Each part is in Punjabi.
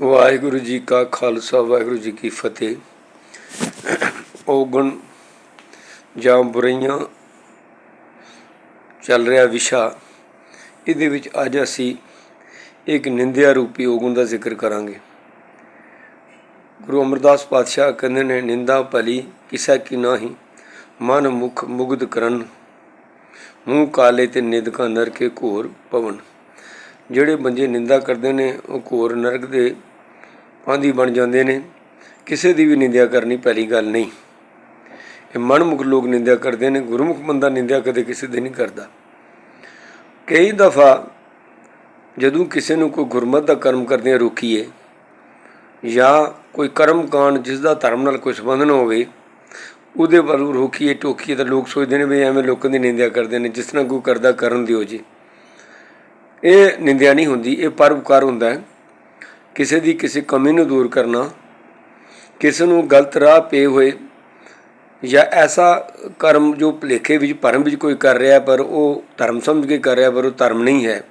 ਵਾਹਿਗੁਰੂ ਜੀ ਕਾ ਖਾਲਸਾ, ਵਾਹਿਗੁਰੂ ਜੀ ਕੀ ਫਤਿਹ। ਔਗਣ ਜਾਂ ਬੁਰਾਈਆਂ ਚੱਲ ਰਿਹਾ ਵਿਸ਼ਾ, ਇਹਦੇ ਵਿੱਚ ਅੱਜ ਅਸੀਂ ਇੱਕ ਨਿੰਦਿਆ ਰੂਪੀ ਔਗਣ ਦਾ ਜ਼ਿਕਰ ਕਰਾਂਗੇ। ਗੁਰੂ ਅਮਰਦਾਸ ਪਾਤਸ਼ਾਹ ਕਹਿੰਦੇ ਨੇ, ਨਿੰਦਾ ਭਲੀ ਕਿਸੈ ਕੀ ਨਾਹੀ, ਮਨ ਮੁਖ ਮੁਗਧ ਕਰਨ, ਮੂੰਹ ਕਾਲੇ ਤੇ ਨਿਦਕਾ ਨਰ ਕੇ ਘੋਰ ਪਵਨ ਜਿਹੜੇ ਬੰਦੇ ਨਿੰਦਾ ਕਰਦੇ ਨੇ, ਉਹ ਘੋਰ ਨਰਕ ਦੇ ਆਂਦੀ ਬਣ ਜਾਂਦੇ ਨੇ। ਕਿਸੇ ਦੀ ਵੀ ਨਿੰਦਿਆ ਕਰਨੀ ਪਹਿਲੀ ਗੱਲ ਨਹੀਂ। ਇਹ ਮਨਮੁਖ ਲੋਕ ਨਿੰਦਿਆ ਕਰਦੇ ਨੇ, ਗੁਰਮੁਖ ਬੰਦਾ ਨਿੰਦਿਆ ਕਦੇ ਕਿਸੇ ਦੀ ਨਹੀਂ ਕਰਦਾ। ਕਈ ਦਫਾ ਜਦੋਂ ਕਿਸੇ ਨੂੰ ਕੋਈ ਗੁਰਮਤ ਦਾ ਕਰਮ ਕਰਦਿਆਂ ਰੋਕੀਏ, ਜਾਂ ਕੋਈ ਕਰਮ ਕਾਂਡ ਜਿਸ ਦਾ ਧਰਮ ਨਾਲ ਕੋਈ ਸੰਬੰਧ ਨਾ ਹੋਵੇ, ਉਹਦੇ ਵੱਲ ਰੋਕੀਏ, ਟੋਕੀਏ ਤਾਂ ਲੋਕ ਸੋਚਦੇ ਨੇ ਵੀ ਐਵੇਂ ਲੋਕਾਂ ਦੀ ਨਿੰਦਿਆ ਕਰਦੇ ਨੇ, ਜਿਸ ਤਰ੍ਹਾਂ ਕੋਈ ਕਰਦਾ ਕਰਨ ਦਿਓ ਜੀ। ਇਹ ਨਿੰਦਿਆ ਨਹੀਂ ਹੁੰਦੀ, ਇਹ ਪਰਉਪਕਾਰ ਹੁੰਦਾ ਹੈ। ਕਿਸੇ ਦੀ ਕਿਸੇ ਕਮੀ ਨੂੰ ਦੂਰ ਕਰਨਾ, ਕਿਸੇ ਨੂੰ ਗਲਤ ਰਾਹ ਪੇ ਹੋਏ ਜਾਂ ਐਸਾ ਕਰਮ ਜੋ ਭੁਲੇਖੇ ਵਿੱਚ, ਭਰਮ ਵਿੱਚ ਕੋਈ ਕਰ ਰਿਹਾ, ਪਰ ਉਹ ਧਰਮ ਸਮਝ ਕੇ ਕਰ ਰਿਹਾ, ਪਰ ਉਹ ਧਰਮ ਨਹੀਂ ਹੈ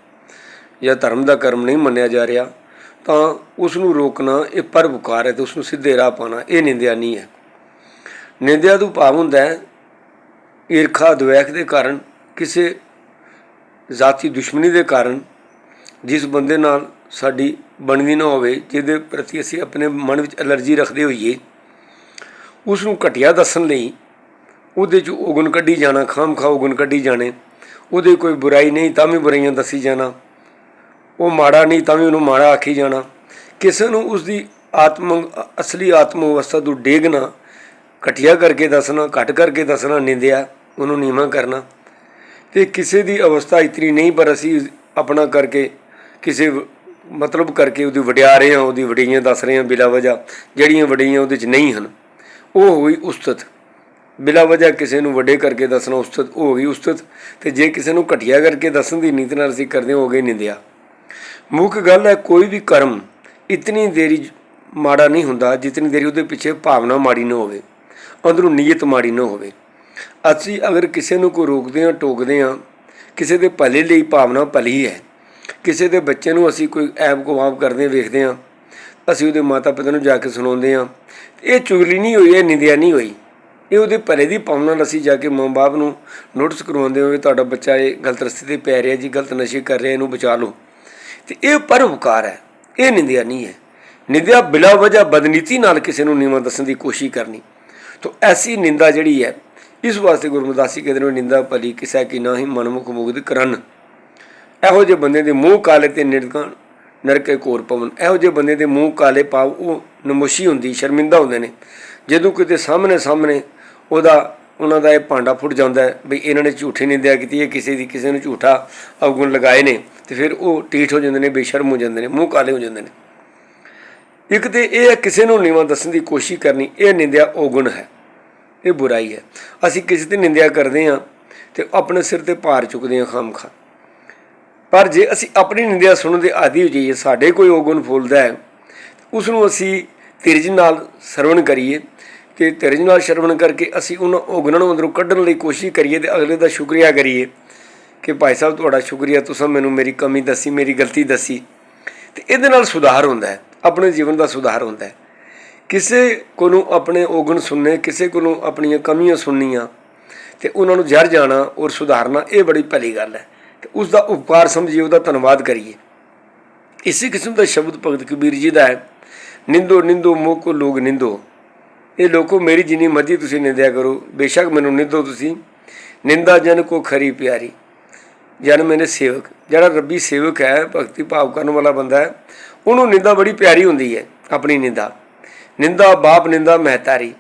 ਜਾਂ ਧਰਮ ਦਾ ਕਰਮ ਨਹੀਂ ਮੰਨਿਆ ਜਾ ਰਿਹਾ, ਤਾਂ ਉਸ ਨੂੰ ਰੋਕਣਾ ਇਹ ਪਰਉਪਕਾਰ ਹੈ ਤੇ ਉਸ ਨੂੰ ਸਿੱਧੇ ਰਾਹ ਪਾਣਾ ਇਹ ਨਿੰਦਿਆ ਨਹੀਂ ਹੈ। ਨਿੰਦਿਆ ਤੋਂ ਭਾਵ ਹੁੰਦਾ ਹੈ, ਈਰਖਾ, ਦੁਵੇਖ ਦੇ ਕਾਰਨ ਕਿਸੇ ਜ਼ਾਤੀ ਦੁਸ਼ਮਣੀ ਦੇ ਕਾਰਨ ਜਿਸ ਬੰਦੇ ਨਾਲ ਸਾਡੀ ਬਣਦੀ ਨਾ ਹੋਵੇ, ਜਿਹਦੇ ਪ੍ਰਤੀ ਅਸੀਂ ਆਪਣੇ ਮਨ ਵਿੱਚ ਅਲਰਜੀ ਰੱਖਦੇ ਹੋਈਏ ਉਸ ਨੂੰ ਘਟਿਆ ਦੱਸਣ ਲਈ ਉਹਦੇ ਚ ਉਗਨ ਕੱਢੀ ਜਾਣਾ ਖਾਮਖਾ ਉਗਨ ਕੱਢੀ ਜਾਣੇ, ਉਹਦੇ ਕੋਈ ਬੁਰਾਈ ਨਹੀਂ ਤਾਂ ਵੀ ਬੁਰਾਈਆਂ ਦੱਸੀ ਜਾਣਾ, ਉਹ ਮਾੜਾ ਨਹੀਂ ਤਾਂ ਵੀ ਉਹਨੂੰ ਮਾੜਾ ਆਖੀ ਜਾਣਾ। ਕਿਸੇ ਨੂੰ ਉਸ ਦੀ ਆਤਮ, ਅਸਲੀ ਆਤਮ ਅਵਸਥਾ ਤੋਂ ਡੇਗਣਾ, ਘਟਿਆ ਕਰਕੇ ਦੱਸਣਾ, ਘਟ ਕਰਕੇ ਦੱਸਣਾ, ਨਿੰਦਿਆ, ਉਹਨੂੰ ਨੀਵਾਂ ਕਰਨਾ। ਤੇ ਕਿਸੇ ਦੀ ਅਵਸਥਾ ਇਤਨੀ ਨਹੀਂ, ਪਰ ਅਸੀਂ ਆਪਣਾ ਕਰਕੇ ਕਿਸੇ ਮਤਲਬ ਕਰਕੇ ਉਹਦੀ ਵਡਿਆ ਰਹੇ ਹਾਂ, ਉਹਦੀ ਵਡਈਆਂ ਦੱਸ ਰਹੇ ਹਾਂ ਬਿਲਾ ਵਜ੍ਹਾ, ਜਿਹੜੀਆਂ ਵਡਈਆਂ ਉਹਦੇ 'ਚ ਨਹੀਂ ਹਨ। ਉਹ ਹੋਈ ਉਸਤਤ। ਬਿਲਾ ਵਜ੍ਹਾ ਕਿਸੇ ਨੂੰ ਵੱਡੇ ਕਰਕੇ ਦੱਸਣਾ ਉਸਤਤ, ਉਹ ਹੋ ਗਈ ਉਸਤਤ। ਤੇ ਜੇ ਕਿਸੇ ਨੂੰ ਘਟਿਆ ਕਰਕੇ ਦੱਸਣ ਦੀ ਨੀਤ ਨਾਲ ਅਸੀਂ ਕਰਦੇ ਹੋ ਗਈ ਨਿੰਦਿਆ। ਮੁੱਖ ਗੱਲ ਹੈ, ਕੋਈ ਵੀ ਕਰਮ ਇਤਨੀ ਦੇਰੀ ਮਾੜਾ ਨਹੀਂ ਹੁੰਦਾ, ਜਿਤਨੀ ਦੇਰੀ ਉਹਦੇ ਪਿੱਛੇ ਭਾਵਨਾ ਮਾੜੀ ਨਾ ਹੋਵੇ, ਅੰਦਰੋਂ ਨੀਅਤ ਮਾੜੀ ਨਾ ਹੋਵੇ। ਅਸੀਂ ਅਗਰ ਕਿਸੇ ਨੂੰ ਕੋਈ ਰੋਕਦੇ ਹਾਂ, ਟੋਕਦੇ ਹਾਂ, ਕਿਸੇ ਦੇ ਭਲੇ ਲਈ ਭਾਵਨਾ ਭਲੀ ਹੈ, ਕਿਸੇ ਦੇ ਬੱਚੇ ਨੂੰ ਅਸੀਂ ਕੋਈ ਐਬ ਗਵਾਬ ਕਰਦੇ ਵੇਖਦੇ ਹਾਂ, ਅਸੀਂ ਉਹਦੇ ਮਾਤਾ ਪਿਤਾ ਨੂੰ ਜਾ ਕੇ ਸੁਣਾਉਂਦੇ ਹਾਂ, ਇਹ ਚੁਗਲੀ ਨਹੀਂ ਹੋਈ, ਇਹ ਨਿੰਦਿਆ ਨਹੀਂ ਹੋਈ। ਇਹ ਉਹਦੇ ਭਲੇ ਦੀ ਭਾਵਨਾ ਨਾਲ ਅਸੀਂ ਜਾ ਕੇ ਮਾਂ-ਬਾਪ ਨੂੰ ਨੋਟਿਸ ਕਰਵਾਉਂਦੇ ਹੋਵੇ ਤੁਹਾਡਾ ਬੱਚਾ ਇਹ ਗਲਤ ਰਸਤੇ ਤੇ ਪੈ ਰਿਹਾ ਜੀ, ਗਲਤ ਨਸ਼ੇ ਕਰ ਰਿਹਾ, ਇਹਨੂੰ ਬਚਾ ਲਓ। ਤੇ ਇਹ ਪਰਉਪਕਾਰ ਹੈ, ਇਹ ਨਿੰਦਿਆ ਨਹੀਂ ਹੈ। ਨਿੰਦਿਆ ਬਿਲਾ ਵਜ੍ਹਾ ਬਦਨੀਤੀ ਨਾਲ ਕਿਸੇ ਨੂੰ ਨੀਵਾਂ ਦੱਸਣ ਦੀ ਕੋਸ਼ਿਸ਼ ਕਰਨੀ। ਤੋ ਐਸੀ ਨਿੰਦਾ ਜਿਹੜੀ ਹੈ ਇਸ ਵਾਸਤੇ ਗੁਰਮਦਾਸੀ ਕਹਿੰਦੇ ਨੇ, ਨਿੰਦਾ ਭਲੀ ਕਿਸੈ ਕੀ ਨਾਹੀ ਮਨਮੁਖ ਮੁਗਧ ਕਰਨ। ਇਹੋ ਜਿਹੇ ਬੰਦੇ ਦੇ ਮੂੰਹ ਕਾਲੇ ਤੇ ਨਿਰਕਾਂ ਨਰਕੇ ਕੋਰ ਪਵਨ। ਇਹੋ ਜਿਹੇ ਬੰਦੇ ਦੇ ਮੂੰਹ ਕਾਲੇ ਪਾਵ ਉਹ ਨਮੋਸ਼ੀ ਹੁੰਦੀ, ਸ਼ਰਮਿੰਦਾ ਹੁੰਦੇ ਨੇ। ਜਦੋਂ ਕਿਤੇ ਸਾਹਮਣੇ ਸਾਹਮਣੇ ਉਹਦਾ, ਉਹਨਾਂ ਦਾ ਇਹ ਭਾਂਡਾ ਫੁੱਟ ਜਾਂਦਾ ਹੈ ਵੀ ਇਹਨਾਂ ਨੇ ਝੂਠੀ ਨਿੰਦਿਆ ਕੀਤੀ ਹੈ, ਕਿਸੇ ਦੀ ਕਿਸੇ ਨੂੰ ਝੂਠਾ ਅਵਗੁਣ ਲਗਾਏ ਨੇ, ਤੇ ਫਿਰ ਉਹ ਟੀਠ ਹੋ ਜਾਂਦੇ ਨੇ ਬੇਸ਼ਰਮ ਹੋ ਜਾਂਦੇ ਨੇ, ਮੂੰਹ ਕਾਲੇ ਹੋ ਜਾਂਦੇ ਨੇ। ਇੱਕ ਤੇ ਇਹ ਹੈ, ਕਿਸੇ ਨੂੰ ਨੀਵਾਂ ਦੱਸਣ ਦੀ ਕੋਸ਼ਿਸ਼ ਕਰਨੀ, ਇਹ ਨਿੰਦਿਆ ਔਗੁਣ ਹੈ। ਇਹ ਬੁਰਾਈ ਹੈ। ਅਸੀਂ ਕਿਸੇ ਦੀ ਨਿੰਦਿਆ ਕਰਦੇ ਹਾਂ ਤੇ ਆਪਣੇ ਸਿਰ ਤੇ ਭਾਰ ਚੁੱਕਦੇ ਹਾਂ ਖਾਮਖਾ ਪਰ ਜੇ ਅਸੀਂ ਆਪਣੀ ਨਿੰਦਿਆ ਸੁਣਨ ਦੇ ਆਦੀ ਹੋ ਜਾਈਏ, ਸਾਡੇ ਕੋਈ ਔਗੁਣ ਫੁੱਲਦਾ ਹੈ ਉਸ ਨੂੰ ਅਸੀਂ ਤਿਰਜ ਨਾਲ ਸਰਵਣ ਕਰੀਏ ਕਿ ਤਿਰਜ ਨਾਲ ਸਰਵਣ ਕਰਕੇ ਅਸੀਂ ਉਹਨਾਂ ਔਗੁਣਾਂ ਨੂੰ ਅੰਦਰੋਂ ਕੱਢਣ ਲਈ ਕੋਸ਼ਿਸ਼ ਕਰੀਏ ਤੇ ਅਗਲੇ ਦਾ ਸ਼ੁਕਰੀਆ ਕਰੀਏ ਕਿ ਭਾਈ ਸਾਹਿਬ ਤੁਹਾਡਾ ਸ਼ੁਕਰੀਆ, ਤੁਸੀਂ ਮੈਨੂੰ ਮੇਰੀ ਕਮੀ ਦੱਸੀ, ਮੇਰੀ ਗਲਤੀ ਦੱਸੀ ਤੇ ਇਹਦੇ ਨਾਲ ਸੁਧਾਰ ਹੁੰਦਾ ਹੈ, ਆਪਣੇ ਜੀਵਨ ਦਾ ਸੁਧਾਰ ਹੁੰਦਾ ਹੈ। ਕਿਸੇ ਕੋਲੋਂ ਆਪਣੇ ਔਗਣ ਸੁਣਨੇ, ਕਿਸੇ ਕੋਲੋਂ ਆਪਣੀਆਂ ਕਮੀਆਂ ਸੁਣਨੀਆਂ ਤੇ ਉਹਨਾਂ ਨੂੰ ਜਰ ਜਾਣਾ ਔਰ ਸੁਧਾਰਨਾ, ਇਹ ਬੜੀ ਭਲੀ ਗੱਲ ਹੈ। ਤੇ ਉਸ ਦਾ ਉਪਕਾਰ ਸਮਝੀਏ, ਉਹਦਾ ਧੰਨਵਾਦ ਕਰੀਏ। ਇਸੇ ਕਿਸਮ ਦਾ ਸ਼ਬਦ ਭਗਤ ਕਬੀਰ ਜੀ ਦਾ ਹੈ, ਨਿੰਦੋ ਨਿੰਦੋ ਮੋਹ ਕੋ ਲੋਗ ਨਿੰਦੋ। ਇਹ ਲੋਕੋ, ਮੇਰੀ ਜਿੰਨੀ ਮਰਜ਼ੀ ਤੁਸੀਂ ਨਿੰਦਿਆ ਕਰੋ, ਬੇਸ਼ੱਕ ਮੈਨੂੰ ਨਿੰਦੋ ਤੁਸੀਂ। ਨਿੰਦਾ ਜਨ ਕੋ ਖਰੀ ਪਿਆਰੀ, ਜਨ ਮੇਰੇ ਸੇਵਕ। ਜਿਹੜਾ ਰੱਬੀ ਸੇਵਕ ਹੈ, ਭਗਤੀ ਭਾਵ ਕਰਨ ਵਾਲਾ ਬੰਦਾ ਹੈ, ਉਹਨੂੰ ਨਿੰਦਾ ਬੜੀ ਪਿਆਰੀ ਹੁੰਦੀ ਹੈ, ਆਪਣੀ ਨਿੰਦਾ। ਨਿੰਦਾ ਬਾਪ ਨਿੰਦਾ ਮਹਤਾਰੀ।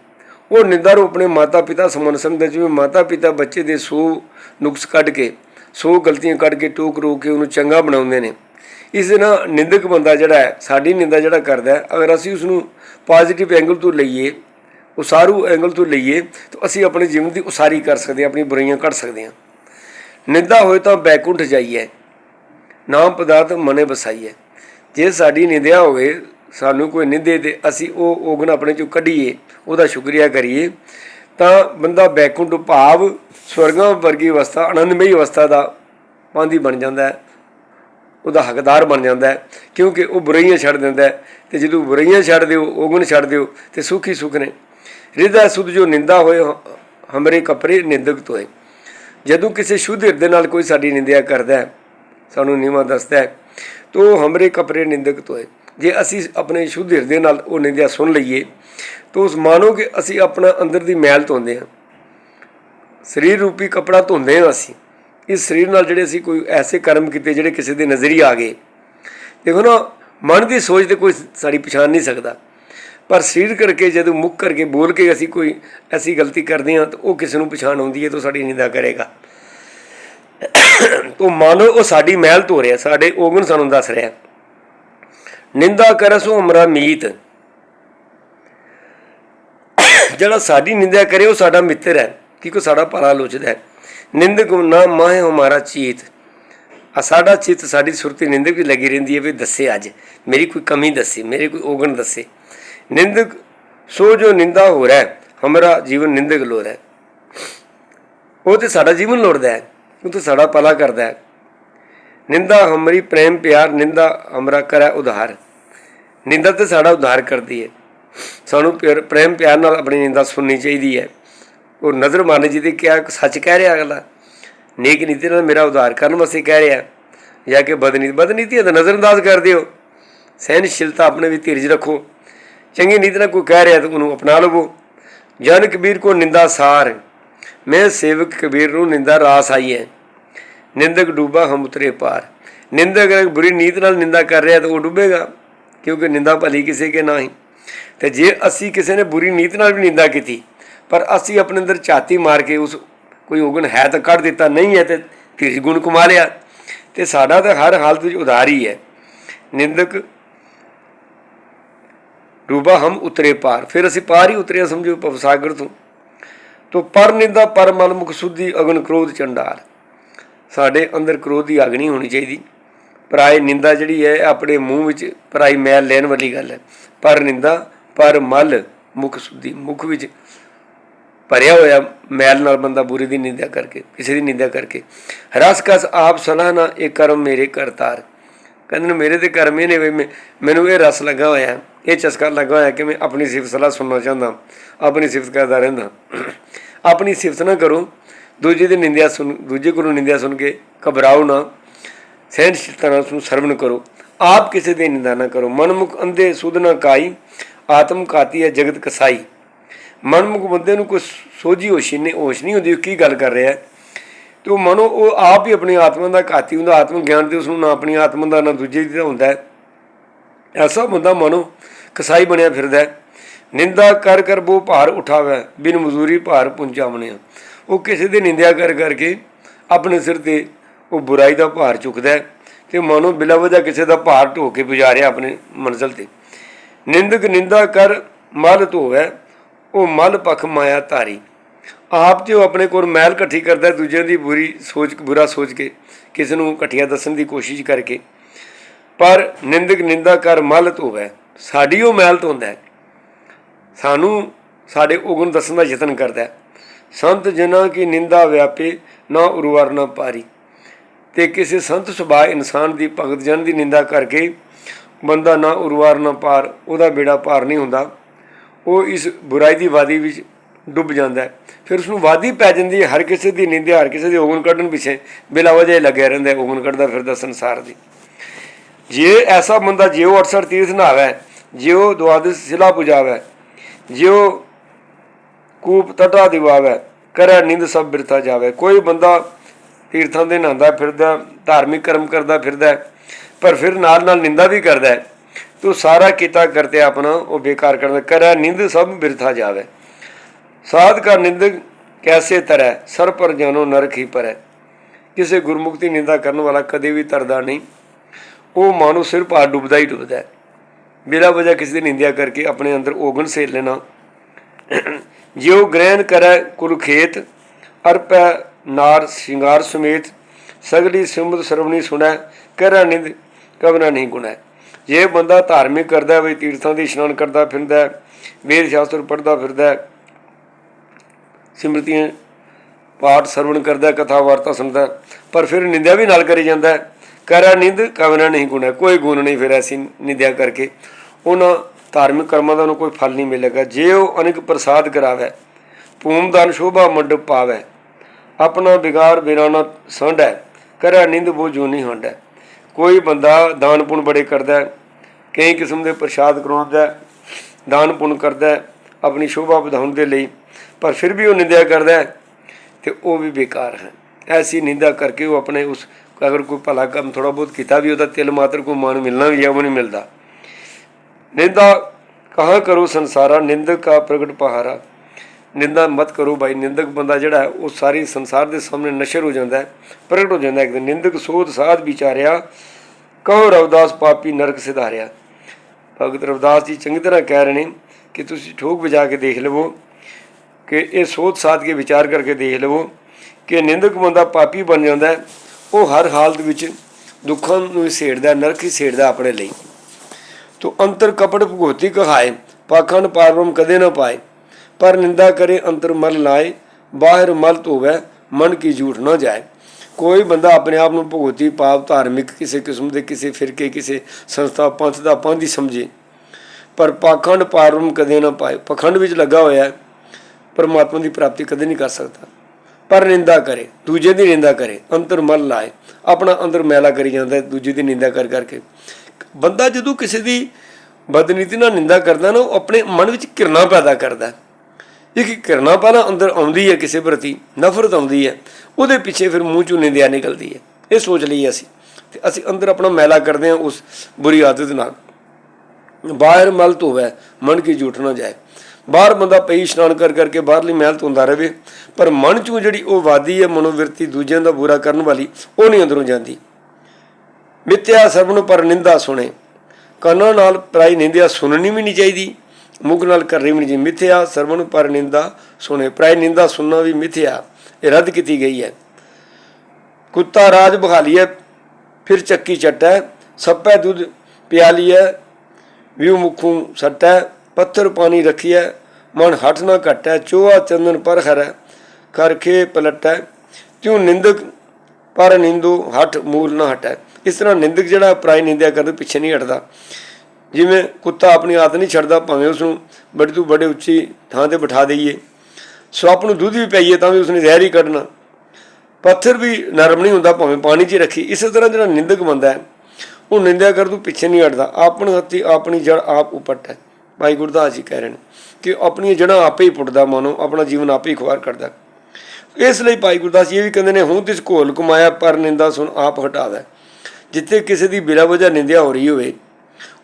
ਉਹ ਨਿੰਦਾ ਨੂੰ ਆਪਣੇ ਮਾਤਾ ਪਿਤਾ ਸਮਨ ਸਮਝਦੇ ਜਿਵੇਂ ਮਾਤਾ ਪਿਤਾ ਬੱਚੇ ਦੇ 100 ਨੁਕਸ ਕੱਢ ਕੇ 100 ਗਲਤੀਆਂ ਕੱਢ ਕੇ, ਟੋਕ ਰੋਕ ਕੇ ਉਹਨੂੰ ਚੰਗਾ ਬਣਾਉਂਦੇ ਨੇ। ਇਸ ਦੇ ਨਾਲ ਨਿੰਦਕ ਬੰਦਾ ਜਿਹੜਾ ਹੈ, ਸਾਡੀ ਨਿੰਦਾ ਜਿਹੜਾ ਕਰਦਾ ਅਗਰ ਅਸੀਂ ਉਸ ਨੂੰ ਪੋਜ਼ਿਟਿਵ ਐਂਗਲ ਤੋਂ ਲਈਏ, ਉਸਾਰੂ ਐਂਗਲ ਤੋਂ ਲਈਏ, ਤਾਂ ਅਸੀਂ ਆਪਣੇ ਜੀਵਨ ਦੀ ਉਸਾਰੀ ਕਰ ਸਕਦੇ ਹਾਂ, ਆਪਣੀ ਬੁਰਾਈਆਂ ਕੱਢ ਸਕਦੇ ਹਾਂ। ਨਿੰਦਾ ਹੋਏ ਤਾਂ ਬੈਕੁੰਠ ਜਾਈਏ ਨਾਮ ਪਦਾਰਥ ਮਨੇ ਬਸਾਈਏ ਜੇ ਸਾਡੀ ਨਿੰਦਿਆ ਹੋਵੇ ਸਾਨੂੰ ਕੋਈ ਨਿੰਦੇ ਤੇ ਅਸੀਂ ਉਹ ਔਗਣ ਆਪਣੇ ਚੋਂ ਕੱਢੀਏ, ਉਹਦਾ ਸ਼ੁਕਰੀਆ ਕਰੀਏ। ਤਾਂ ਬੰਦਾ ਬੈਕੁੰਠ ਭਾਵ ਸਵਰਗਾਂ ਵਰਗੀ ਅਵਸਥਾ ਆਨੰਦਮਈ ਅਵਸਥਾ ਦਾ ਪਾਂਦੀ ਬਣ ਜਾਂਦਾ ਹੈ। ਉਹਦਾ ਹੱਕਦਾਰ ਬਣ ਜਾਂਦਾ ਹੈ, ਕਿਉਂਕਿ ਉਹ ਬੁਰਾਈਆਂ ਛੱਡ ਦਿੰਦਾ ਹੈ ਤੇ ਜਦੋਂ ਬੁਰਾਈਆਂ ਛੱਡ ਦਿਓ ਔਗਣ ਛੱਡ ਦਿਓ, ਤੇ ਸੁਖੀ ਸੁਖ ਨੇ। ਰਿਦਾ ਸੁਧ ਜੋ ਨਿੰਦਾ ਹੋਏ ਹਮਰੇ ਕਪਰੇ ਨਿੰਦਕ ਤੋਏ। ਜਦੋਂ ਕਿਸੇ ਸ਼ੁੱਧ ਹਿਰਦੇ ਨਾਲ ਕੋਈ ਸਾਡੀ ਨਿੰਦਿਆ ਕਰਦਾ ਹੈ, ਸਾਨੂੰ ਨੀਵਾ ਦੱਸਦਾ ਹੈ, ਤਾਂ ਉਹ ਹਮਰੇ ਕਪਰੇ ਨਿੰਦਕ ਤੋਏ। ਜੇ ਅਸੀਂ ਆਪਣੇ ਸ਼ੁੱਧ ਹਿਰਦੇ ਨਾਲ ਉਹ ਨਿੰਦਿਆ ਸੁਣ ਲਈਏ, ਤਾਂ ਉਸ ਮਾਨੋ ਕਿ ਅਸੀਂ ਆਪਣਾ ਅੰਦਰ ਦੀ ਮੈਲ ਧੋਂਦੇ ਹਾਂ। ਸਰੀਰ ਰੂਪੀ ਕਪੜਾ ਧੋਂਦੇ ਹਾਂ ਅਸੀਂ। ਇਸ ਸਰੀਰ ਨਾਲ ਜਿਹੜੇ ਅਸੀਂ ਕੋਈ ਐਸੇ ਕਰਮ ਕੀਤੇ ਜਿਹੜੇ ਕਿਸੇ ਦੇ ਨਜ਼ਰੀ ਆ ਗਏ। ਦੇਖੋ ਨਾ, ਮਨ ਦੀ ਸੋਚ ਤੇ ਕੋਈ ਸਾਡੀ ਪਛਾਣ ਨਹੀਂ ਸਕਦਾ। ਪਰ ਸਰੀਰ ਕਰਕੇ ਜਦੋਂ ਮੁੱਕ ਕਰਕੇ ਬੋਲ ਕੇ ਅਸੀਂ ਕੋਈ ਐਸੀ ਗਲਤੀ ਕਰਦੇ ਹਾਂ, ਤਾਂ ਉਹ ਕਿਸੇ ਨੂੰ ਪਛਾਣ ਆਉਂਦੀ ਹੈ ਤਾਂ ਉਹ ਸਾਡੀ ਨਿੰਦਾ ਕਰੇਗਾ। ਤੋ ਮਾਨੋ ਉਹ ਸਾਡੀ ਮਹਿਲ ਧੋ ਰਿਹਾ, ਸਾਡੇ ਔਗਣ ਸਾਨੂੰ ਦੱਸ ਰਿਹਾ। ਨਿੰਦਾ ਕਰਸੋ ਹਮਰਾ ਮੀਤ। ਜਿਹੜਾ ਸਾਡੀ ਨਿੰਦਾ ਕਰੇ ਉਹ ਸਾਡਾ ਮਿੱਤਰ ਹੈ ਕਿਉਂਕਿ ਸਾਡਾ ਭਲਾ ਲੋਚਦਾ ਹੈ। ਨਿੰਦਕ ਨਾ ਮਾਹੇ ਹਮਾਰਾ ਚੀਤ। ਆ ਸਾਡਾ ਚਿੱਤ ਸਾਡੀ ਸੁਰਤੀ ਨਿੰਦਕ ਵੀ ਲੱਗੀ ਰਹਿੰਦੀ ਹੈ ਵੀ ਦੱਸੇ ਅੱਜ। ਮੇਰੀ ਕੋਈ ਕਮੀ ਦੱਸੇ ਮੇਰੇ ਕੋਈ ਔਗਣ ਦੱਸੇ। ਨਿੰਦਕ ਸੋ ਜੋ ਨਿੰਦਾ ਹੋ ਰਿਹਾ ਹੈ, ਹਮਾਰਾ ਜੀਵਨ ਨਿੰਦਕ ਲੋ ਰਿਹਾ ਹੈ। ਉਹ ਤੇ ਸਾਡਾ ਜੀਵਨ ਲੋੜਦਾ ਹੈ ਉਹ ਤੇ ਸਾਡਾ ਭਲਾ ਕਰਦਾ ਹੈ। ਨਿੰਦਾ ਹਮਰੀ ਪ੍ਰੇਮ ਪਿਆਰ ਨਿੰਦਾ ਹਮਰਾ ਕਰੈ ਉਧਾਰ। ਨਿੰਦਾ ਤੇ ਸਾਡਾ ਉਧਾਰ ਕਰਦੀ ਹੈ। ਸਾਨੂੰ ਪਿਆਰ- ਪ੍ਰੇਮ ਪਿਆਰ ਨਾਲ ਆਪਣੀ ਨਿੰਦਾ ਸੁਣਨੀ ਚਾਹੀਦੀ ਹੈ। ਉਹ ਨਜ਼ਰ ਮਾਰਨੀ ਚਾਹੀਦੀ ਕਿਆ ਸੱਚ ਕਹਿ ਰਿਹਾ ਅਗਲਾ, ਨੇਕ ਨੀਤੀ ਨਾਲ ਮੇਰਾ ਉਧਾਰ ਕਰਨ ਵਾਸਤੇ ਕਹਿ ਰਿਹਾ। ਜਾਂ ਕਿ ਬਦਨੀਤੀ ਬਦਨੀਤੀ ਦਾ ਨਜ਼ਰਅੰਦਾਜ਼ ਕਰ ਦਿਓ। ਸਹਿਨਸ਼ੀਲਤਾ ਆਪਣੇ ਵੀ ਧੀਰਜ ਰੱਖੋ। ਚੰਗੀ ਨੀਤੀ ਨਾਲ ਕੋਈ ਕਹਿ ਰਿਹਾ ਤਾਂ ਉਹਨੂੰ ਅਪਣਾ ਲਵੋ। ਜਨ ਕਬੀਰ ਕੋ ਨਿੰਦਾ ਸਾਰ। ਮੈਂ ਸੇਵਕ ਕਬੀਰ ਨੂੰ ਨਿੰਦਾ ਰਾਸ ਆਈ ਹੈ। ਨਿੰਦਕ ਡੂਬਾ ਹਮ ਉਤਰੇ ਪਾਰ। ਨਿੰਦਕ ਬੁਰੀ ਨੀਤ ਨਾਲ ਨਿੰਦਾ ਕਰ ਰਿਹਾ ਤਾਂ ਉਹ ਡੁੱਬੇਗਾ। ਕਿਉਂਕਿ ਨਿੰਦਾ ਭਲੀ ਕਿਸੇ ਕੇ ਨਹੀਂ। ਤੇ ਜੇ ਅਸੀਂ ਕਿਸੇ ਨੇ ਬੁਰੀ ਨੀਤ ਨਾਲ ਵੀ ਨਿੰਦਾ ਕੀਤੀ, ਪਰ ਅਸੀਂ ਆਪਣੇ ਅੰਦਰ ਝਾਤੀ ਮਾਰ ਕੇ ਉਸ ਕੋਈ ਔਗਣ ਹੈ ਤਾਂ ਕੱਢ ਦਿੱਤਾ, ਨਹੀਂ ਹੈ ਤੇ ਫਿਰ ਗੁਣ ਕਮਾ ਲਿਆ। ਤੇ ਸਾਡਾ ਤਾਂ ਹਰ ਹਾਲਤ ਵਿੱਚ ਉਦਾਰ ਹੀ ਹੈ। ਨਿੰਦਕ ਡੂਬਾ ਹਮ ਉਤਰੇ ਪਾਰ। ਫਿਰ ਅਸੀਂ ਪਾਰ ਹੀ ਉਤਰੇ ਸਮਝੋ ਭਵਸਾਗਰ ਤੋਂ। ਤੋ ਪਰ ਨਿੰਦਾ, ਪਰ ਮਨ ਮੁਖ ਸੁਧੀ, ਅਗਨ ਕ੍ਰੋਧ, ਚੰਡਾਲ। ਸਾਡੇ ਅੰਦਰ ਕ੍ਰੋਧ ਦੀ ਅਗਨੀ ਹੋਣੀ ਚਾਹੀਦੀ। ਪਰਾਏ ਨਿੰਦਾ ਜਿਹੜੀ ਹੈ, ਆਪਣੇ ਮੂੰਹ ਵਿੱਚ ਪਰਾਈ ਮੈਲ ਲੈਣ ਵਾਲੀ ਗੱਲ ਹੈ। ਪਰ ਨਿੰਦਾ, ਪਰ ਮਲ ਮੁਖ ਸੁਧੀ, ਮੁਖ ਵਿੱਚ ਭਰਿਆ ਹੋਇਆ ਮੈਲ ਨਾਲ ਬੰਦਾ ਬੁਰੀ ਦੀ ਨਿੰਦਿਆ ਕਰਕੇ, ਕਿਸੇ ਦੀ ਨਿੰਦਿਆ ਕਰਕੇ, ਰਸ ਕਸ ਆਪ ਸਲਾਹ ਨਾ, ਇਹ ਕਰਮ ਮੇਰੇ ਕਰਤਾਰ। ਕਹਿੰਦੇ ਨੇ, ਮੇਰੇ ਤੇ ਕਰਮ ਹੀ ਨੇ ਵੀ ਮੈਂ- ਮੈਨੂੰ ਇਹ ਰਸ ਲੱਗਾ ਹੋਇਆ, ਇਹ ਚਸਕਾ ਲੱਗਾ ਹੋਇਆ ਕਿ ਮੈਂ ਆਪਣੀ ਸਿਫਤ ਸਲਾਹ ਸੁਣਨਾ ਚਾਹੁੰਦਾ, ਆਪਣੀ ਸਿਫਤ ਕਰਦਾ ਰਹਿੰਦਾ। ਆਪਣੀ ਸਿਫਤ ਨਾ ਕਰੋ, ਦੂਜੇ ਦੀ ਨਿੰਦਿਆ ਸੁਣ, ਦੂਜੇ ਕੋਲੋਂ ਨਿੰਦਿਆ ਸੁਣ ਕੇ ਘਬਰਾਓ ਨਾ। ਸਹਿਨਸ਼ੀਲਤਾ ਨਾਲ ਉਸਨੂੰ ਸਰਵਣ ਕਰੋ। ਆਪ ਕਿਸੇ ਦੀ ਨਿੰਦਾ ਨਾ ਕਰੋ। ਮਨਮੁਖ ਅੰਧੇ ਸੁਧ ਨਾ ਕਾਈ, ਆਤਮ ਘਾਤੀ ਹੈ ਜਗਤ ਕਸਾਈ। ਮਨਮੁਖ ਬੰਦੇ ਨੂੰ ਕੋਈ ਸੋਝੀ ਹੋਸ਼ੀ ਨਹੀਂ, ਹੋਸ਼ ਨਹੀਂ ਹੁੰਦੀ, ਉਹ ਕੀ ਗੱਲ ਕਰ ਰਿਹਾ ਹੈ? ਤੇ ਉਹ ਮਨੋ, ਉਹ ਆਪ ਹੀ ਆਪਣੀ ਆਤਮਾ ਦਾ ਘਾਤੀ ਹੁੰਦਾ, ਆਤਮ ਗਿਆਨ ਤੇ ਉਸ ਨੂੰ ਨਾ ਆਪਣੀ ਆਤਮਾ ਦਾ, ਨਾ ਦੂਜੇ ਦੀ ਦਾ ਹੁੰਦਾ ਹੈ। ਐਸਾ ਬੰਦਾ ਮਨੋ ਕਸਾਈ ਬਣਿਆ ਫਿਰਦਾ ਹੈ। ਨਿੰਦਾ ਕਰ ਕਰ ਬੋ ਭਾਰ ਉਠਾਵੇ, ਬਿਨ ਮਜ਼ਦੂਰੀ ਭਾਰ ਪੁੰਚਾਵਣਿਆ ਉਹ ਕਿਸੇ ਦੀ ਨਿੰਦਿਆ ਕਰ ਕਰਕੇ ਆਪਣੇ ਸਿਰ ਤੇ ਉਹ ਬੁਰਾਈ ਦਾ ਭਾਰ ਚੁੱਕਦਾ ਹੈ ਤੇ ਮਨੋ ਬਿਲਾ ਵਜ੍ਹਾ ਕਿਸੇ ਦਾ ਭਾਰ ਢੋ ਕੇ ਪੁਜਾਰਿਆ ਆਪਣੇ ਮੰਜ਼ਲ ਤੇ। ਨਿੰਦਕ ਨਿੰਦਾ ਕਰ, ਮਲ ਧੋਵੇ, ਉਹ ਮਲ ਪਖ ਮਾਇਆ ਧਾਰੀ। ਆਪ ਤੇ ਉਹ ਆਪਣੇ ਕੋਲ ਮੈਲ ਇਕੱਠੀ ਕਰਦਾ ਦੂਜਿਆਂ ਦੀ ਬੁਰੀ ਸੋਚ, ਬੁਰਾ ਸੋਚ ਕੇ, ਕਿਸੇ ਨੂੰ ਇਕੱਠੀਆਂ ਦੱਸਣ ਦੀ ਕੋਸ਼ਿਸ਼ ਕਰਕੇ। ਪਰ ਨਿੰਦਕ ਨਿੰਦਾ ਕਰ, ਮਲ ਧੋਵੇ, ਸਾਡੀ ਉਹ ਮੈਲ ਧੋਂਦਾ ਹੈ। ਸਾਨੂੰ, ਸਾਡੇ ਉਗਣ ਦੱਸਣ ਦਾ ਯਤਨ ਕਰਦਾ ਸੰਤ ਜਨਾਂ ਕੀ ਨਿੰਦਾ ਵਿਆਪੇ, ਨਾ ਉਰਵਰ ਨਾ ਪਾਰੀ। ਤੇ ਕਿਸੇ ਸੰਤ ਸੁਭਾਅ ਇਨਸਾਨ ਦੀ ਭਗਤ ਜਨ ਦੀ ਨਿੰਦਾ ਕਰਕੇ ਬੰਦਾ ਨਾ ਉਰਵਾਰ ਨਾ ਪਾਰ ਉਹਦਾ ਬੇੜਾ ਪਾਰ ਨਹੀਂ ਹੁੰਦਾ। ਉਹ ਇਸ ਬੁਰਾਈ ਦੀ ਵਾਦੀ ਵਿੱਚ ਡੁੱਬ ਜਾਂਦਾ ਹੈ। ਫਿਰ ਉਸ ਨੂੰ ਵਾਦੀ ਪੈ ਜਾਂਦੀ ਹੈ। ਹਰ ਕਿਸੇ ਦੀ ਨਿੰਦਿਆ ਹਰ ਕਿਸੇ ਦੀ ਔਗਣ ਕੱਢਣ ਪਿੱਛੇ ਬਿਲਾ ਵਜ੍ਹਾ ਲੱਗਿਆ ਰਹਿੰਦਾ ਹੈ, ਕੱਢਦਾ ਫਿਰਦਾ ਸੰਸਾਰ ਦੀ। ਜੇ ਐਸਾ ਬੰਦਾ ਜੇ ਉਹ 68 ਤੀਰਥ ਨਹਾਵੇ ਜੇ ਉਹ ਦੁਆਦਸ਼ ਸਿਲਾ ਪੁਜਾਵੇ ਜੇ ਉਹ ਕੂਪ ਤਟਾ ਦਿਵਾਵੇ ਕਰੈ ਨਿੰਦ ਸਭ ਬਿਰਥਾ ਜਾਵੇ। ਕੋਈ ਬੰਦਾ ਤੀਰਥਾਂ ਦੇ ਨਹਾਉਂਦਾ ਫਿਰਦਾ, ਧਾਰਮਿਕ ਕਰਮ ਕਰਦਾ ਫਿਰਦਾ ਪਰ ਫਿਰ ਨਾਲ ਨਾਲ ਨਿੰਦਾ ਵੀ ਕਰਦਾ ਹੈ। ਤੋ ਸਾਰਾ ਕੀਤਾ ਕਰਤੇ ਆਪਣਾ, ਉਹ ਬੇਕਾਰ ਕਰਦਾ ਕਰੈ ਨਿੰਦ ਸਭ ਬਿਰਥਾ ਜਾਵੇ। ਸਾਧ ਕਾ ਨਿੰਦਕ ਕੈਸੇ ਤਰੈ, ਸਰ ਪਰ ਜਾਨੋ ਨਰਕ ਹੀ ਪਰੈ। ਕਿਸੇ ਗੁਰਮੁਖ ਦੀ ਨਿੰਦਾ ਕਰਨ ਵਾਲਾ ਕਦੇ ਵੀ ਤਰਦਾ ਨਹੀਂ। ਉਹ ਮਾਨੋ ਸਿਰ ਪਾ ਡੁੱਬਦਾ ਹੀ ਡੁੱਬਦਾ ਬਿਲਾ ਵਜ੍ਹਾ ਕਿਸੇ ਦੀ ਨਿੰਦਿਆ ਕਰਕੇ ਆਪਣੇ ਅੰਦਰ ਔਗਣ ਸੇਲ ਲੈਣਾ। ਜਿਉ ਗ੍ਰਹਿਣ ਕਰੈ ਕੁਰਖੇਤ ਅਰਪੈ ਨਾਰ ਸ਼ਿੰਗਾਰ ਸਮੇਤ ਸਗਲੀ ਸਿਮਤ ਸਰਵਣੀ ਸੁਣੈ ਕਹਿਰਾ ਨਿੰਦ ਕਵਨਾ ਨਹੀਂ ਗੁਣੈ। ਜੇ ਬੰਦਾ ਧਾਰਮਿਕ ਕਰਦਾ ਹੈ, ਵੀ ਤੀਰਥਾਂ ਦੀ ਇਸ਼ਨਾਨ ਕਰਦਾ ਫਿਰਦਾ ਵੇਦ ਸ਼ਾਸਤਰ ਪੜ੍ਹਦਾ ਫਿਰਦਾ ਸਿਮਰਤੀਆਂ ਪਾਠ ਸਰਵਣ ਕਰਦਾ ਕਥਾ ਵਾਰਤਾ ਸੁਣਦਾ ਪਰ ਫਿਰ ਨਿੰਦਿਆ ਵੀ ਨਾਲ ਕਰੀ ਜਾਂਦਾ ਹੈ ਕਰਾ ਨਿੰਦ ਕਵਨਾ ਨਹੀਂ ਗੁਣਾ। ਕੋਈ ਗੁਣ ਨਹੀਂ ਫਿਰ ਐਸੀ ਨਿੰਦਿਆ ਕਰਕੇ। ਉਹਨਾਂ ਧਾਰਮਿਕ ਕਰਮਾਂ ਦਾ ਉਹਨੂੰ ਕੋਈ ਫਲ ਨਹੀਂ ਮਿਲੇਗਾ। ਜੇ ਉਹ ਅਨੇਕ ਪ੍ਰਸਾਦ ਕਰਾਵੇ ਭੂਮਦਾਨ ਸ਼ੋਭਾ ਮੰਡਪ ਪਾਵੇ ਆਪਣਾ ਬਿਗਾਰ ਬਿਰਾਨਾ ਹੈ ਕਰਾ ਨਿੰਦ ਬੋਝੂ ਨਹੀਂ ਹੰਡੈ ਕੋਈ ਬੰਦਾ ਦਾਨ ਪੁੰਨ ਬੜੇ ਕਰਦਾ ਹੈ, ਕਈ ਕਿਸਮ ਦੇ ਪ੍ਰਸ਼ਾਦ ਕਰਾਉਂਦਾ ਹੈ, ਦਾਨ ਪੁੰਨ ਕਰਦਾ ਹੈ ਆਪਣੀ ਸ਼ੋਭਾ ਵਧਾਉਣ ਦੇ ਲਈ ਪਰ ਫਿਰ ਵੀ ਉਹ ਨਿੰਦਿਆ ਕਰਦਾ ਹੈ ਤੇ ਉਹ ਵੀ ਬੇਕਾਰ ਹੈ। ਐਸੀ ਨਿੰਦਾ ਕਰਕੇ ਉਹ ਆਪਣੇ ਉਸ ਅਗਰ ਕੋਈ ਭਲਾ ਕੰਮ ਥੋੜਾ ਬਹੁਤ ਕੀਤਾ ਵੀ ਉਹਦਾ ਤਿਲ ਮਾਤਰ ਕੋ ਮਾਨ ਮਿਲਣਾ ਵੀ ਹੈ ਉਹ ਨਹੀਂ ਮਿਲਦਾ। ਨਿੰਦਾ ਕਹਾ ਕਰੋ ਸੰਸਾਰਾ ਨਿੰਦਕ ਕਾ ਪ੍ਰਗਟ ਪਹਾਰਾ। ਨਿੰਦਾ ਮਤ ਕਰੋ ਭਾਈ ਨਿੰਦਕ ਬੰਦਾ ਜਿਹੜਾ ਉਹ ਸਾਰੀ ਸੰਸਾਰ ਦੇ ਸਾਹਮਣੇ ਨਸ਼ਰ ਹੋ ਜਾਂਦਾ ਹੈ, ਪ੍ਰਗਟ ਹੋ ਜਾਂਦਾ ਹੈ। ਇੱਕ ਦਿਨ ਨਿੰਦਕ ਸੋਧ ਸਾਧ ਵਿਚਾਰਿਆ, ਕਹੋ ਰਵਦਾਸ ਪਾਪੀ ਨਰਕ ਸਿਧਾਰਿਆ। ਭਗਤ ਰਵਦਾਸ ਜੀ ਚੰਗੀ ਤਰ੍ਹਾਂ ਕਹਿ ਰਹੇ ਨੇ ਕਿ ਤੁਸੀਂ ਠੋਕ ਵਜਾ ਕੇ ਦੇਖ ਲਵੋ, ਕਿ ਇਹ ਸੋਧ ਸਾਧ ਕੇ ਵਿਚਾਰ ਕਰਕੇ ਦੇਖ ਲਵੋ ਕਿ ਨਿੰਦਕ ਬੰਦਾ ਪਾਪੀ ਬਣ ਜਾਂਦਾ ਹੈ, ਉਹ ਹਰ ਹਾਲਤ ਵਿੱਚ ਦੁੱਖਾਂ ਨੂੰ ਹੀ ਸੇੜਦਾ ਨਰਕ ਹੀ ਸੇੜਦਾ ਆਪਣੇ ਲਈ। ਤੋ ਅੰਤਰ ਕਪਟ ਭਗੋਤੀ ਕਹਾਏ, ਪਾਖੰਡ ਪਾਰਵਮ ਕਦੇ ਨਾ ਪਾਏ। ਪਰ ਨਿੰਦਾ ਕਰੇ, ਅੰਤਰ ਮਲ ਲਾਏ, ਬਾਹਰ ਮਲ ਧੋਵੇ, ਮਨ ਕੀ ਝੂਠ ਨਾ ਜਾਏ। ਕੋਈ ਬੰਦਾ ਆਪਣੇ ਆਪ ਨੂੰ ਭਗੋਤੀ ਪਾਪ ਧਾਰਮਿਕ ਕਿਸੇ ਕਿਸਮ ਦੇ, ਕਿਸੇ ਫਿਰਕੇ, ਕਿਸੇ ਸੰਸਥਾ ਪੰਥ ਦਾ ਪੰਥੀ ਸਮਝੇ। ਪਰ ਪਾਖੰਡ ਪਾਰਵਮ ਕਦੇ ਨਾ ਪਾਏ। ਪਖੰਡ ਵਿੱਚ ਲੱਗਾ ਹੋਇਆ ਪਰਮਾਤਮਾ ਦੀ ਪ੍ਰਾਪਤੀ ਕਦੇ ਨਹੀਂ ਕਰ ਸਕਦਾ। ਪਰ ਨਿੰਦਾ ਕਰੇ, ਦੂਜੇ ਦੀ ਨਿੰਦਾ ਕਰੇ, ਅੰਤਰ ਮਲ ਲਾਏ। ਆਪਣਾ ਅੰਦਰ ਮੈਲਾ ਕਰੀ ਜਾਂਦਾ ਦੂਜੇ ਦੀ ਨਿੰਦਾ ਕਰ ਕਰਕੇ। ਬੰਦਾ ਜਦੋਂ ਕਿਸੇ ਦੀ ਬਦਨੀਤੀ ਨਾਲ ਨਿੰਦਾ ਕਰਦਾ ਨਾ, ਉਹ ਆਪਣੇ ਮਨ ਵਿੱਚ ਕਿਰਨਾ ਪੈਦਾ ਕਰਦਾ ਇੱਕ ਕਿਰਨਾ ਪਹਿਲਾਂ ਅੰਦਰ ਆਉਂਦੀ ਹੈ ਕਿਸੇ ਪ੍ਰਤੀ, ਨਫ਼ਰਤ ਆਉਂਦੀ ਹੈ, ਉਹਦੇ ਪਿੱਛੇ ਫਿਰ ਮੂੰਹ ਚੋਂ ਨਿੰਦਿਆ ਨਿਕਲਦੀ ਹੈ। ਇਹ ਸੋਚ ਲਈ ਅਸੀਂ। ਤੇ ਅਸੀਂ ਅੰਦਰ ਆਪਣਾ ਮੈਲਾ ਕਰਦੇ ਹਾਂ ਉਸ ਬੁਰੀ ਆਦਤ ਨਾਲ। ਬਾਹਰ ਮਲ ਧੋਵੇ, ਮਨ ਕੀ ਝੂਠ ਨਾ ਜਾਏ। ਬਾਹਰ ਬੰਦਾ ਪਈ ਇਸ਼ਨਾਨ ਕਰ ਕਰਕੇ ਬਾਹਰਲੀ ਮਹਿਲ ਧੋਂਦਾ ਰਹੇ ਪਰ ਮਨ ਚੋਂ ਜਿਹੜੀ ਉਹ ਵਾਦੀ ਹੈ, ਮਨੋਵਿਰਤੀ ਦੂਜਿਆਂ ਦਾ ਬੁਰਾ ਕਰਨ ਵਾਲੀ, ਉਹ ਨਹੀਂ ਅੰਦਰੋਂ ਜਾਂਦੀ। ਮਿੱਥਿਆ ਸਰਵਣ ਪਰ ਨਿੰਦਾ ਸੁਣੇ। ਕੰਨਾਂ ਨਾਲ ਪਰਾਈ ਨਿੰਦਿਆ ਸੁਣਨੀ ਵੀ ਨਹੀਂ ਚਾਹੀਦੀ। ਮੁਖ ਨਾਲ ਕਰ ਵੀ ਜੀ, ਮਿਥਿਆ, ਸਰਵਣ ਪਰ ਨਿੰਦਾ ਸੁਣੇ। ਪਰਾਈ ਨਿੰਦਾ ਸੁਣਨਾ ਵੀ ਮਿਥਿਆ, ਇਹ ਰੱਦ ਕੀਤੀ ਗਈ ਹੈ। ਕੁੱਤਾ ਰਾਜ ਬਖਾਲੀਐ ਫਿਰ ਚੱਕੀ ਚੱਟੈ, ਸੱਪੈ ਦੁੱਧ ਪਿਆਲੀਐ ਵਿਉ ਮੁਖੂ ਸੱਟੈ, ਪੱਥਰ ਪਾਣੀ ਰਖੀਐ, ਮਨ ਹਟ ਨਾ ਘਟੈ ਚੋਆ ਚੰਦਨ ਪਰ ਖਰੈ ਕਰਖੇ ਪਲਟੈ, ਤਿਉ ਨਿੰਦਕ ਪਰ ਨਿੰਦੂ ਹਟ ਮੂਲ ਨਾ ਹਟੈ। ਇਸ ਤਰ੍ਹਾਂ ਨਿੰਦਕ ਜਿਹੜਾ ਪ੍ਰਾਈ ਨਿੰਦਿਆ ਕਰਦੇ, ਪਿੱਛੇ ਨਹੀਂ ਹਟਦਾ। ਜਿਵੇਂ ਕੁੱਤਾ ਆਪਣੀ ਆਦਤ ਨਹੀਂ ਛੱਡਦਾ, ਭਾਵੇਂ ਉਸ ਨੂੰ ਬੜੀ ਤੋਂ ਬੜੇ ਉੱਚੀ ਥਾਂ ਤੇ ਬਿਠਾ ਦਈਏ। ਸੱਪ ਨੂੰ ਦੁੱਧ ਵੀ ਪਾਈਏ ਤਾਂ ਵੀ ਉਸਨੇ ਜ਼ਹਿਰ ਹੀ ਕੱਢਣਾ। ਪੱਥਰ ਵੀ ਨਰਮ ਨਹੀਂ ਹੁੰਦਾ, ਭਾਵੇਂ ਪਾਣੀ 'ਚ ਹੀ ਰੱਖੀ। ਇਸੇ ਤਰ੍ਹਾਂ ਜਿਹੜਾ ਨਿੰਦਕ ਬੰਦਾ ਹੈ, ਉਹ ਨਿੰਦਿਆ ਕਰ ਤੂੰ ਪਿੱਛੇ ਨਹੀਂ ਹਟਦਾ। ਆਪਣੀ ਹੱਥੀ ਆਪਣੀ ਜੜ ਆਪ ਉਪਟ ਹੈ। ਭਾਈ ਗੁਰਦਾਸ ਜੀ ਕਹਿ ਰਹੇ ਨੇ ਕਿ ਆਪਣੀਆਂ ਜੜਾਂ ਆਪੇ ਹੀ ਪੁੱਟਦਾ, ਮਨੋਂ ਆਪਣਾ ਜੀਵਨ ਆਪੇ ਹੀ ਖੁਆਰ ਕਰਦਾ। ਇਸ ਲਈ ਭਾਈ ਗੁਰਦਾਸ ਜੀ ਇਹ ਵੀ ਕਹਿੰਦੇ ਨੇ, ਹੁਣ ਤਿਸ ਘੋਲ ਕਮਾਇਆ, ਪਰ ਨਿੰਦਾ ਸੁਣ ਆਪ ਹਟਾਵੇ ਜਿੱਥੇ ਕਿਸੇ ਦੀ ਬਿਲਾ ਵਜ੍ਹਾ ਨਿੰਦਿਆ ਹੋ ਰਹੀ ਹੋਵੇ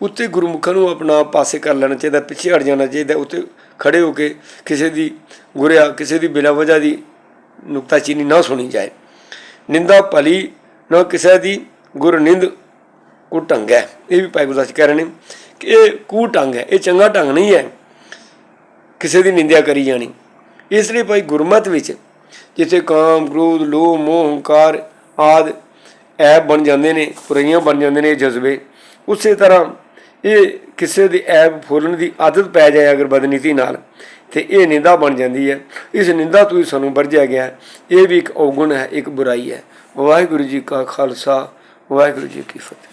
ਉੱਤੇ ਗੁਰਮੁਖਾਂ ਨੂੰ ਆਪਣਾ ਪਾਸੇ ਕਰ ਲੈਣਾ ਚਾਹੀਦਾ, ਪਿੱਛੇ ਹਟ ਜਾਣਾ ਚਾਹੀਦਾ, ਉੱਤੇ ਖੜੇ ਹੋ ਕੇ ਕਿਸੇ ਦੀ ਗੁਰਿਆ, ਕਿਸੇ ਦੀ ਬਿਨਾਂ ਵਜ੍ਹਾ ਦੀ ਨੁਕਤਾਚੀਨੀ ਨਾ ਸੁਣੀ ਜਾਏ। ਨਿੰਦਾ ਭਲੀ ਨਾ ਕਿਸੇ ਦੀ ਗੁਰ ਨਿੰਦ ਕੋ ਢੰਗ ਹੈ। ਇਹ ਵੀ ਭਾਈ ਗੁਰਦਾਸ ਕਹਿ ਰਹੇ ਨੇ ਕਿ ਇਹ ਕੂ ਢੰਗ ਹੈ, ਇਹ ਚੰਗਾ ਢੰਗ ਨਹੀਂ ਹੈ ਕਿਸੇ ਦੀ ਨਿੰਦਿਆ ਕਰੀ ਜਾਣੀ। ਇਸ ਲਈ ਭਾਈ ਗੁਰਮਤ ਵਿੱਚ ਜਿੱਥੇ ਕਾਮ, ਕ੍ਰੋਧ, ਲੋਭ, ਮੋਹ, ਹੰਕਾਰ ਆਦ ਐਬ ਬਣ ਜਾਂਦੇ ਨੇ, ਪੁਰਈਆਂ ਬਣ ਜਾਂਦੇ ਨੇ ਜਜ਼ਬੇ ਉਸੇ ਤਰ੍ਹਾਂ ਇਹ ਕਿਸੇ ਦੀ ਐਬ ਫੋਲਣ ਦੀ ਆਦਤ ਪੈ ਜਾਏ ਅਗਰ ਬਦਨੀਤੀ ਨਾਲ, ਤੇ ਇਹ ਨਿੰਦਾ ਬਣ ਜਾਂਦੀ ਹੈ। ਇਸ ਨਿੰਦਾ ਤੋਂ ਹੀ ਸਾਨੂੰ ਵਰਜਿਆ ਗਿਆ ਹੈ। ਇਹ ਵੀ ਇੱਕ ਔਗੁਣ ਹੈ, ਇੱਕ ਬੁਰਾਈ ਹੈ। ਵਾਹਿਗੁਰੂ ਜੀ ਕਾ ਖਾਲਸਾ, ਵਾਹਿਗੁਰੂ ਜੀ ਕੀ ਫਤਿਹ।